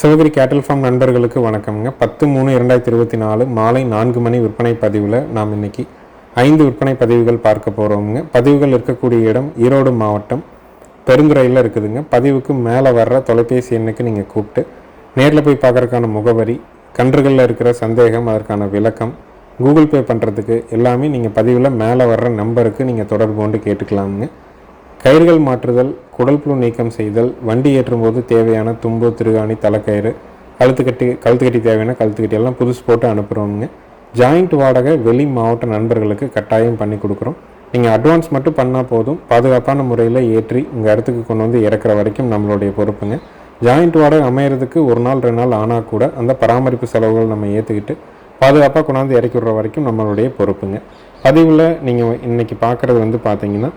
சிவகிரி கேட்டல் ஃபார்ம் நண்பர்களுக்கு வணக்கம்ங்க. பத்து மூணு இரண்டாயிரத்தி இருபத்தி நாலு மாலை நான்கு மணி விற்பனை பதிவில் நாம் இன்னைக்கு ஐந்து விற்பனை பதிவுகள் பார்க்க போகிறோமுங்க பதிவுகள் இருக்கக்கூடிய இடம் ஈரோடு மாவட்டம் பெருந்துறையில் இருக்குதுங்க. பதிவுக்கு மேலே வர்ற தொலைபேசி எண்ணுக்கு நீங்கள் கூப்பிட்டு நேரில் போய் பார்க்குறதுக்கான முகவரி கன்றுகளில் இருக்கிற சந்தேகம் அதற்கான விளக்கம் கூகுள் பே பண்ணுறதுக்கு எல்லாமே நீங்கள் பதிவில் மேலே வர்ற நம்பருக்கு நீங்கள் தொடர்பு கொண்டு கேட்டுக்கலாமுங்க. கயிறுகள் மாற்றுதல் குடல் புழு நீக்கம் செய்தல் வண்டி ஏற்றும் போது தேவையான தும்பு திருகாணி தலைக்கயிறு கழுத்துக்கட்டி கழுத்துக்கட்டி தேவையான கழுத்துக்கட்டி எல்லாம் புதுசு போட்டு அனுப்புகிறோங்க ஜாயிண்ட் வாடகை வெளி மாவட்ட நண்பர்களுக்கு கட்டாயம் பண்ணி கொடுக்குறோம். நீங்கள் அட்வான்ஸ் மட்டும் பண்ணால் போதும். பாதுகாப்பான முறையில் ஏற்றி உங்கள் இடத்துக்கு கொண்டு வந்து இறக்குற வரைக்கும் நம்மளுடைய பொறுப்புங்க. ஜாயிண்ட் வாடகை அமையிறதுக்கு ஒரு நாள் ரெண்டு நாள் ஆனால் கூட அந்த பராமரிப்பு செலவுகள் நம்ம ஏற்றுக்கிட்டு பாதுகாப்பாக கொண்டாந்து இறக்கி விடுற வரைக்கும் நம்மளுடைய பொறுப்புங்க. பதிவில் நீங்கள் இன்றைக்கி பார்க்குறது வந்து பார்த்தீங்கன்னா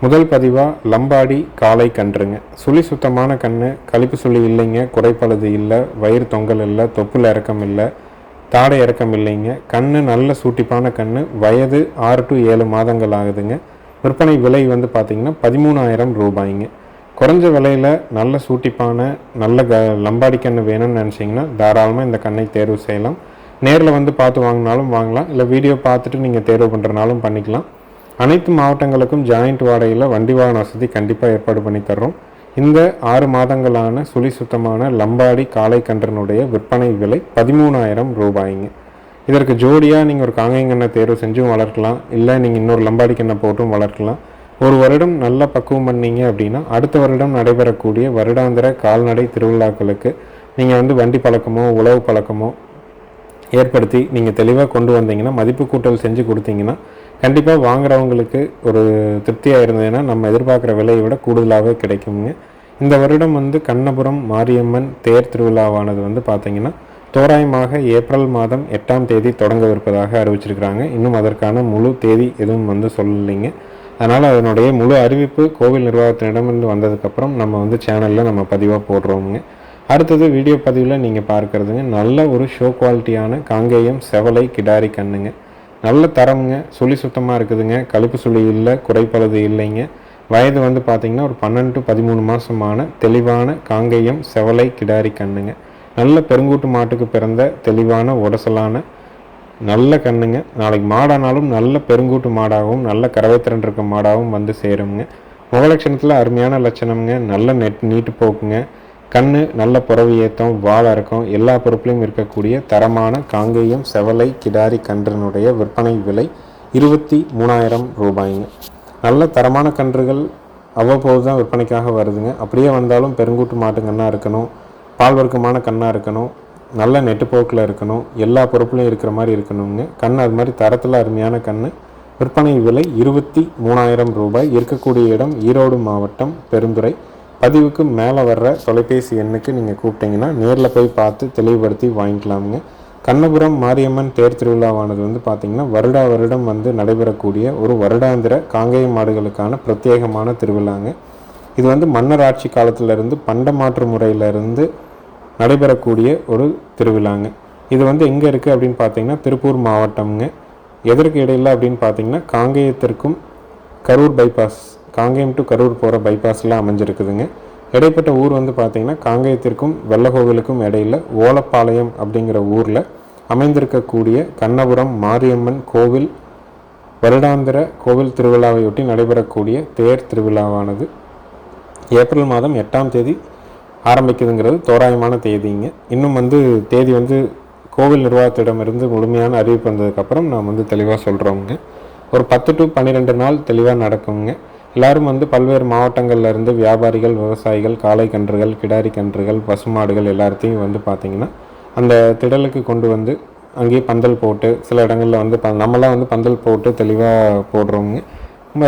முதல் பதிவாக லம்பாடி காலை கன்றுங்க. சுழி சுத்தமான கன்று கழிப்பு சுழி இல்லைங்க குறைப்பழுது இல்லை வயிறு தொங்கல் இல்லை தொப்புல இறக்கம் இல்லை தாடை இறக்கம் இல்லைங்க. கண்ணு நல்ல சூட்டிப்பான கண்ணு வயது ஆறு டு ஏழு மாதங்கள் ஆகுதுங்க. விற்பனை விலை வந்து பார்த்திங்கன்னா பதிமூணாயிரம் ரூபாய்ங்க. குறைஞ்ச விலையில் நல்ல சூட்டிப்பான நல்ல க லம்பாடி கன்று வேணும்னு நினச்சிங்கன்னா தாராளமாக இந்த கண்ணை தேர்வு செய்யலாம். நேரில் வந்து பார்த்து வாங்கினாலும் வாங்கலாம். இல்லை வீடியோ பார்த்துட்டு நீங்கள் தேர்வு பண்ணுறனாலும் பண்ணிக்கலாம். அனைத்து மாவட்டங்களுக்கும் ஜாயிண்ட் வாடகையில் வண்டி வாகன வசதி கண்டிப்பாக ஏற்பாடு பண்ணி தர்றோம். இந்த ஆறு மாதங்களான சுழி சுத்தமான லம்பாடி காளை கன்றனுடைய விற்பனை விலை பதிமூணாயிரம் ரூபாய்ங்க. இதற்கு ஜோடியாக நீங்கள் ஒரு காங்கைங்கண்ணை தேர்வு செஞ்சும் வளர்க்கலாம். இல்லை நீங்கள் இன்னொரு லம்பாடி கண்ணை போட்டும் வளர்க்கலாம். ஒரு வருடம் நல்ல பக்குவம் பண்ணீங்க அப்படின்னா அடுத்த வருடம் நடைபெறக்கூடிய வருடாந்திர கால்நடை திருவிழாக்களுக்கு நீங்கள் வந்து வண்டி பழக்கமோ உழவு பழக்கமோ ஏற்படுத்தி நீங்கள் தெளிவாக கொண்டு வந்தீங்கன்னா மதிப்பு கூட்டல் செஞ்சு கொடுத்தீங்கன்னா கண்டிப்பாக வாங்குறவங்களுக்கு ஒரு திருப்தியாக இருந்ததுன்னா நம்ம எதிர்பார்க்குற விலையை விட கூடுதலாகவே கிடைக்குங்க இந்த வருடம் வந்து கண்ணபுரம் மாரியம்மன் தேர் திருவிழாவானது வந்து பார்த்தீங்கன்னா தோராயமாக ஏப்ரல் மாதம் எட்டாம் தேதி தொடங்கவிருப்பதாக அறிவிச்சிருக்கிறாங்க. இன்னும் அதற்கான முழு தேதி எதுவும் வந்து சொல்லலைங்க. அதனால் அதனுடைய முழு அறிவிப்பு கோவில் நிர்வாகத்தினிடமிருந்து வந்ததுக்கப்புறம் நம்ம வந்து சேனலில் நம்ம பதிவாக போடுறோமுங்க. அடுத்தது வீடியோ பதிவில் நீங்கள் பார்க்குறதுங்க நல்ல ஒரு ஷோ குவாலிட்டியான காங்கேயம் செவலை கிடாரி கண்ணுங்க. நல்ல தரமுங்க சுழி சுத்தமாக இருக்குதுங்க. கழுப்பு சுழி இல்லை குறைப்பழுது இல்லைங்க. வயது வந்து பார்த்திங்கன்னா ஒரு பன்னெண்டு பதிமூணு மாதமான தெளிவான காங்கேயம் செவலை கிடாரி கண்ணுங்க. நல்ல பெருங்கூட்டு மாட்டுக்கு பிறந்த தெளிவான உடசலான நல்ல கண்ணுங்க. நாளைக்கு மாடானாலும் நல்ல பெருங்கூட்டு மாடாகவும் நல்ல கறவைத்திறன் இருக்க மாடாகவும் வந்து சேருங்க முகலட்சணத்தில் அருமையான லட்சணம்ங்க. நல்ல நெட் நீட்டு போக்குங்க. கண் நல்ல புறவு ஏத்தம் வாழ இருக்கும் எல்லா பொருட்களையும் இருக்கக்கூடிய தரமான காங்கேயம் செவலை கிடாரி கன்றினுடைய விற்பனை விலை இருபத்தி மூணாயிரம் ரூபாய்ங்க. நல்ல தரமான கன்றுகள் அவ்வப்போது தான் விற்பனைக்காக வருதுங்க. அப்படியே வந்தாலும் பெருங்கூட்டு மாட்டு கண்ணாக இருக்கணும் பால் வர்க்கமான கண்ணாக இருக்கணும் நல்ல நெட்டுப்போக்கில் இருக்கணும் எல்லா பொறுப்புலையும் இருக்கிற மாதிரி இருக்கணுங்க. கண் அது மாதிரி தரத்தில் அருமையான கண் விற்பனை விலை இருபத்தி மூணாயிரம் ரூபாய். இருக்கக்கூடிய இடம் ஈரோடு மாவட்டம் பெருந்துறை. பதிவுக்கு மேலே வர்ற தொலைபேசி எண்ணுக்கு நீங்கள் கூப்பிட்டீங்கன்னா நேரில் போய் பார்த்து தெளிவுபடுத்தி வாங்கிக்கலாமுங்க. கண்ணபுரம் மாரியம்மன் தேர் திருவிழாவானது வந்து பார்த்திங்கன்னா வருடா வருடம் வந்து நடைபெறக்கூடிய ஒரு வருடாந்திர காங்கேய மாடுகளுக்கான பிரத்யேகமான திருவிழாங்க. இது வந்து மன்னர் ஆட்சி காலத்திலிருந்து பண்ட மாற்று முறையிலிருந்து நடைபெறக்கூடிய ஒரு திருவிழாங்க. இது வந்து எங்கே இருக்குது அப்படின்னு பார்த்தீங்கன்னா திருப்பூர் மாவட்டம்ங்க. எதற்கு இடையில அப்படின்னு பார்த்தீங்கன்னா காங்கேயத்திற்கும் கரூர் பைபாஸ் காங்கேயம் டு கரூர் போகிற பைபாஸ்லாம் அமைஞ்சிருக்குதுங்க. இடைப்பட்ட ஊர் வந்து பார்த்திங்கன்னா காங்கேயத்திற்கும் வெள்ளகோவிலுக்கும் இடையில ஓலப்பாளையம் அப்படிங்கிற ஊரில் அமைந்திருக்கக்கூடிய கண்ணபுரம் மாரியம்மன் கோவில் வருடாந்திர கோவில் திருவிழாவையொட்டி நடைபெறக்கூடிய தேர் திருவிழாவானது ஏப்ரல் மாதம் எட்டாம் தேதி ஆரம்பிக்குதுங்கிறது தோராயமான தேதிங்க. இன்னும் வந்து தேதி வந்து கோவில் நிர்வாகத்திடமிருந்து முழுமையான அறிவிப்பு வந்ததுக்கப்புறம் நான் வந்து தெளிவாக சொல்கிறோங்க ஒரு பத்து டு பன்னிரெண்டு நாள் தெளிவாக நடக்குங்க. எல்லாரும் வந்து பல்வேறு மாவட்டங்களில் இருந்து வியாபாரிகள் விவசாயிகள் காளை கன்றுகள் கிடாரி கன்றுகள் பசுமாடுகள் எல்லாத்தையும் வந்து பார்த்திங்கன்னா அந்த திடலுக்கு கொண்டு வந்து அங்கேயே பந்தல் போட்டு சில இடங்களில் வந்து ப நம்மளாம் வந்து பந்தல் போட்டு தெளிவாக போடுறோங்க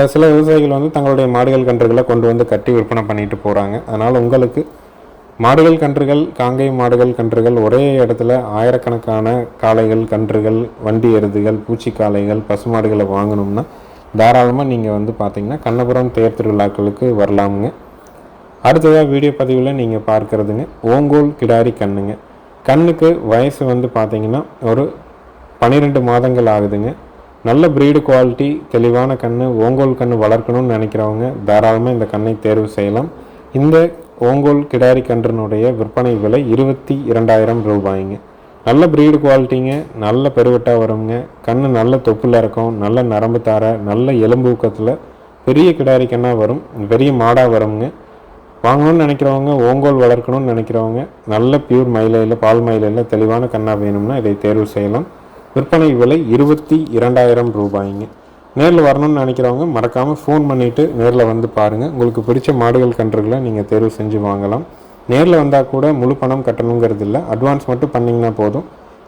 சில விவசாயிகள் வந்து தங்களுடைய மாடுகள் கன்றுகளை கொண்டு வந்து கட்டி விற்பனை பண்ணிட்டு போகிறாங்க அதனால் உங்களுக்கு மாடுகள் கன்றுகள் காங்கை மாடுகள் கன்றுகள் ஒரே இடத்துல ஆயிரக்கணக்கான காளைகள் கன்றுகள் வண்டி எருதுகள் பூச்சி காளைகள் பசுமாடுகளை வாங்கணும்னா தாராளமாக நீங்கள் வந்து பார்த்தீங்கன்னா கண்ணபுரம் தேர் திருவிழாக்களுக்கு வரலாமுங்க. அடுத்ததாக வீடியோ பதிவில் நீங்கள் பார்க்குறதுங்க. ஓங்கோல் கிடாரி கண்ணுங்க. கண்ணுக்கு வயசு வந்து பார்த்தீங்கன்னா ஒரு பன்னிரெண்டு மாதங்கள் ஆகுதுங்க. நல்ல ப்ரீடு குவாலிட்டி தெளிவான கண் ஓங்கோல் கண் வளர்க்கணும்னு நினைக்கிறவங்க தாராளமாக இந்த கண்ணை தேர்வு செய்யலாம். இந்த ஓங்கோல் கிடாரி கன்றினுடைய விற்பனை விலை இருபத்தி இரண்டாயிரம் ரூபாய்ங்க. நல்ல ப்ரீடு குவாலிட்டிங்க நல்ல பெருவட்டாக வருங்க கண்ணு நல்ல தொப்புல இருக்கும் நல்ல நரம்பு தார நல்ல எலும்பு ஊக்கத்தில் பெரிய கிடாரி கண்ணாக வரும் பெரிய மாடாக வருங்க வாங்கணும்னு நினைக்கிறவங்க ஓங்கோல் வளர்க்கணும்னு நினைக்கிறவங்க நல்ல பியூர் மயிலையில் பால் மயிலையில் தெளிவான கண்ணாக வேணும்னா இதை தேர்வு செய்யலாம். விற்பனை விலை இருபத்தி இரண்டாயிரம் ரூபாய்ங்க. நேரில் வரணும்னு நினைக்கிறவங்க மறக்காமல் ஃபோன் பண்ணிவிட்டு நேரில் வந்து பாருங்கள் உங்களுக்கு பிடிச்ச மாடுகள் கன்றுகளை நீங்கள் தேர்வு செஞ்சு வாங்கலாம். நேரில் வந்தால் கூட முழு பணம் கட்டணுங்கிறது இல்லை. அட்வான்ஸ் மட்டும் பண்ணிங்கன்னா போதும்.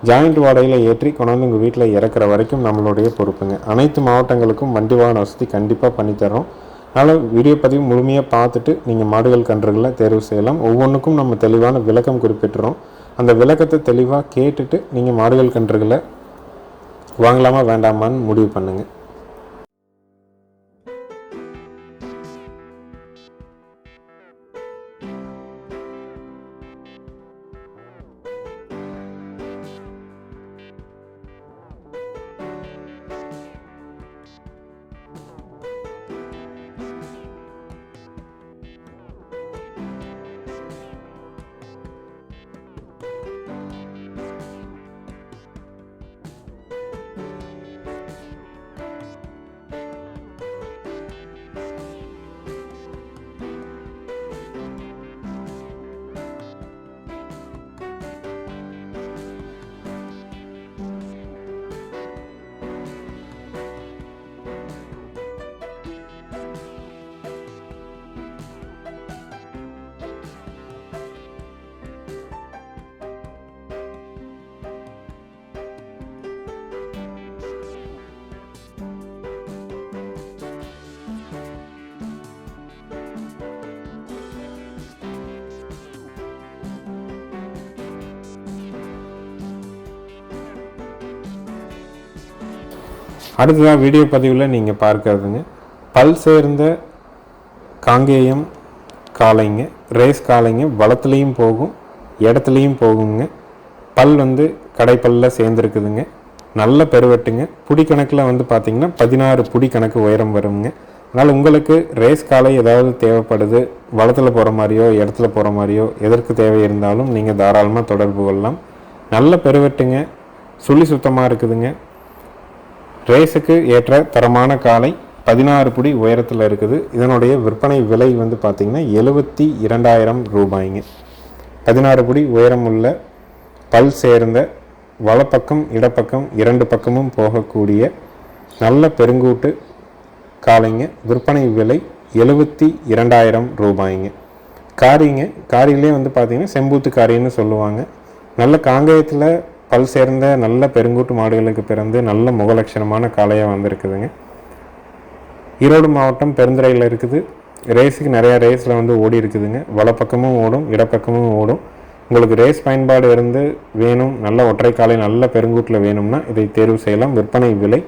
ஜாயிண்ட் வாடகையில் ஏற்றி கொண்டாந்து உங்கள் வீட்டில் இறக்குற வரைக்கும் நம்மளுடைய பொறுப்புங்க. அனைத்து மாவட்டங்களுக்கும் வண்டி வாகன வசதி கண்டிப்பாக பண்ணித்தரோம் அதனால் வீடியோ பதிவு முழுமையாக பார்த்துட்டு நீங்கள் மாடுகள் கன்றுகளை தேர்வு செய்யலாம். ஒவ்வொன்றுக்கும் நம்ம தெளிவான விளக்கம் குறிப்பிட்டுறோம். அந்த விளக்கத்தை தெளிவாக கேட்டுட்டு நீங்கள் மாடுகள் கன்றுகளை வாங்கலாமா வேண்டாமான்னு முடிவு பண்ணுங்கள் அடுத்ததாக வீடியோ பதிவில் நீங்கள் பார்க்கறதுங்க. பல் சேர்ந்த காங்கேயம் காளைங்க ரேஸ் காளைங்க வளத்துலேயும் போகும் இடத்துலையும் போகுங்க. பல் வந்து கடைப்பல்ல சேர்ந்துருக்குதுங்க. நல்ல பெருவெட்டுங்க. புடி கணக்கில் வந்து பார்த்திங்கன்னா பதினாறு புடி கணக்கு உயரம் வருங்க. அதனால் உங்களுக்கு ரேஸ் காலை ஏதாவது தேவைப்படுது வளத்தில் போகிற மாதிரியோ இடத்துல போகிற மாதிரியோ எதற்கு தேவை இருந்தாலும் நீங்கள் தாராளமாக தொடர்பு கொள்ளலாம். நல்ல பெருவெட்டுங்க. சுழி சுத்தமாக இருக்குதுங்க. ரேஸுக்கு ஏற்ற தரமான காலை பதினாறு புடி உயரத்தில் இருக்குது. இதனுடைய விற்பனை விலை வந்து பார்த்திங்கன்னா எழுபத்தி இரண்டாயிரம் ரூபாய்ங்க. பதினாறு புடி உயரம் உள்ள பல் சேர்ந்த வலப்பக்கம் இடப்பக்கம் இரண்டு பக்கமும் போகக்கூடிய நல்ல பெருங்கூட்டு காளைங்க. விற்பனை விலை எழுபத்தி இரண்டாயிரம் ரூபாய்ங்க. காரிங்க காரிலே வந்து பார்த்திங்கன்னா செம்பூத்து காரின்னு சொல்லுவாங்க. நல்ல காங்கேயத்தில் பல் சேர்ந்த நல்ல பெருங்கூட்டு மாடுகளுக்கு பிறந்து நல்ல முகலட்சணமான காளையாக வந்திருக்குதுங்க. ஈரோடு மாவட்டம் பெருந்துறையில் இருக்குது. ரேஸுக்கு நிறையா ரேஸில் வந்து ஓடி இருக்குதுங்க. வலப்பக்கமும் ஓடும் இடப்பக்கமும் ஓடும். உங்களுக்கு ரேஸ் பயன்பாடு இருந்து வேணும் நல்ல ஒற்றை காலை நல்ல பெருங்கூட்டில் வேணும்னா இதை தேர்வு செய்யலாம். விற்பனை விலை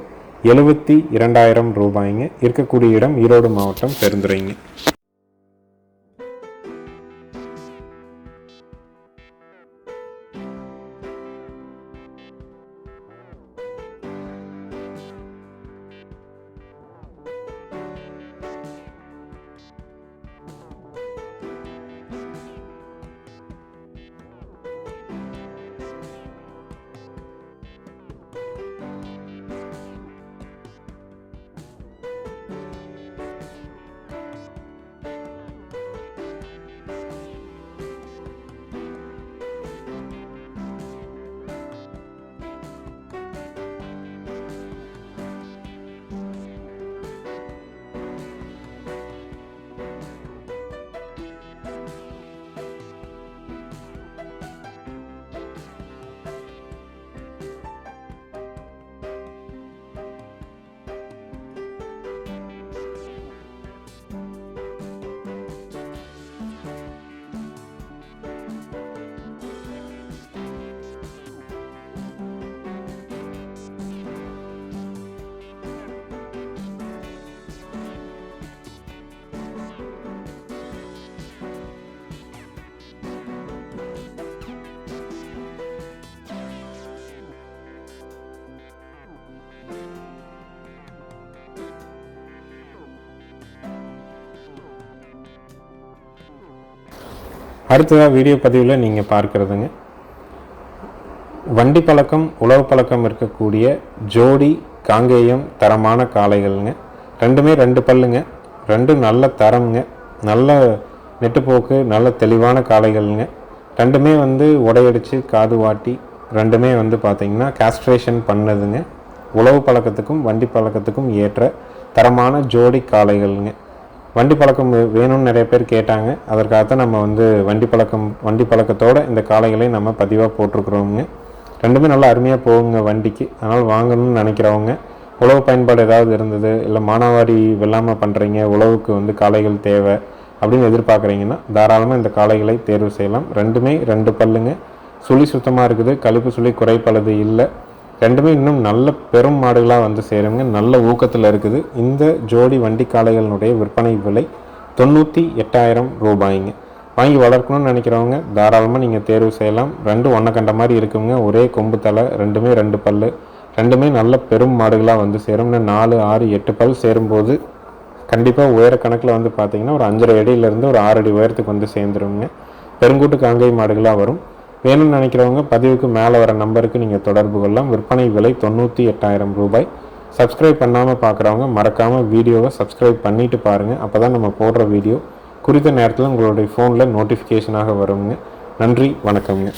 எழுபத்தி இரண்டாயிரம் ரூபாய்ங்க. இருக்கக்கூடிய இடம் ஈரோடு மாவட்டம் பெருந்துறைங்க. அடுத்ததாக வீடியோ பதிவில் நீங்கள் பார்க்குறதுங்க. வண்டி பழக்கம் உழவு பழக்கம் இருக்கக்கூடிய ஜோடி காங்கேயம் தரமான காளைகள்ங்க. ரெண்டுமே ரெண்டு பல்லுங்க. ரெண்டும் நல்ல தரம்ங்க. நல்ல நெட்டுப்போக்கு நல்ல தெளிவான காளைகள்ங்க. ரெண்டுமே வந்து உடையடிச்சு காது வாட்டி ரெண்டுமே வந்து பார்த்திங்கன்னா காஸ்ட்ரேஷன் பண்ணதுங்க. உழவு பழக்கத்துக்கும் வண்டி பழக்கத்துக்கும் ஏற்ற தரமான ஜோடி காளைகள்ங்க. வண்டி பழக்கம் வேணும்னு நிறைய பேர் கேட்டாங்க. அதற்காகத்தான் நம்ம வந்து வண்டி பழக்கம் வண்டி பழக்கத்தோடு இந்த காளைகளை நம்ம பதிவாக போட்டிருக்கிறோங்க ரெண்டுமே நல்லா அருமையாக போகுங்க வண்டிக்கு. அதனால் வாங்கணும்னு நினைக்கிறவங்க உழவு பயன்பாடு ஏதாவது இருந்தது இல்லை மானாவாரி வெள்ளாமை பண்ணுறீங்க உழவுக்கு வந்து காளைகள் தேவை அப்படின்னு எதிர்பார்க்குறீங்கன்னா தாராளமாக இந்த காளைகளை தேர்வு செய்யலாம். ரெண்டுமே ரெண்டு பல்லுங்க. சுழி சுத்தமாக இருக்குது. கழிப்பு சுழி குறைப்பளது இல்லை. ரெண்டுமே இன்னும் நல்ல பெரும் மாடுகளாக வந்து சேருங்க. நல்ல ஊக்கத்தில் இருக்குது. இந்த ஜோடி வண்டி காளைகளினுடைய விற்பனை விலை தொண்ணூற்றி எட்டாயிரம் ரூபாய்ங்க. வாங்கி வளர்க்கணும்னு நினைக்கிறவங்க தாராளமாக நீங்கள் தேர்வு செய்யலாம். ரெண்டும் ஒன்றை கண்ட மாதிரி இருக்குங்க. ஒரே கொம்பு தலை ரெண்டுமே ரெண்டு பல்லு. ரெண்டுமே நல்ல பெரும் மாடுகளாக வந்து சேரும் நாலு ஆறு எட்டு பல் சேரும்போது கண்டிப்பாக உயர கணக்கில் வந்து பார்த்தீங்கன்னா ஒரு அஞ்சரை அடியிலேருந்து ஒரு ஆறு அடி உயரத்துக்கு வந்து சேர்ந்துருங்க. பெருங்கூட்டு காங்கை மாடுகளாக வரும். வேணும்னு நினைக்கிறவங்க பதிவுக்கு மேலே வர நம்பருக்கு நீங்கள் தொடர்பு கொள்ளலாம். விற்பனை விலை தொண்ணூற்றி எட்டாயிரம் ரூபாய். சப்ஸ்கிரைப் பண்ணாமல் பார்க்குறவங்க மறக்காமல் வீடியோவை சப்ஸ்கிரைப் பண்ணிட்டு பாருங்கள் அப்போ தான் நம்ம போடுற வீடியோ குறித்த நேரத்தில் உங்களுடைய ஃபோனில் நோட்டிஃபிகேஷனாக வருங்க. நன்றி வணக்கம்ங்க.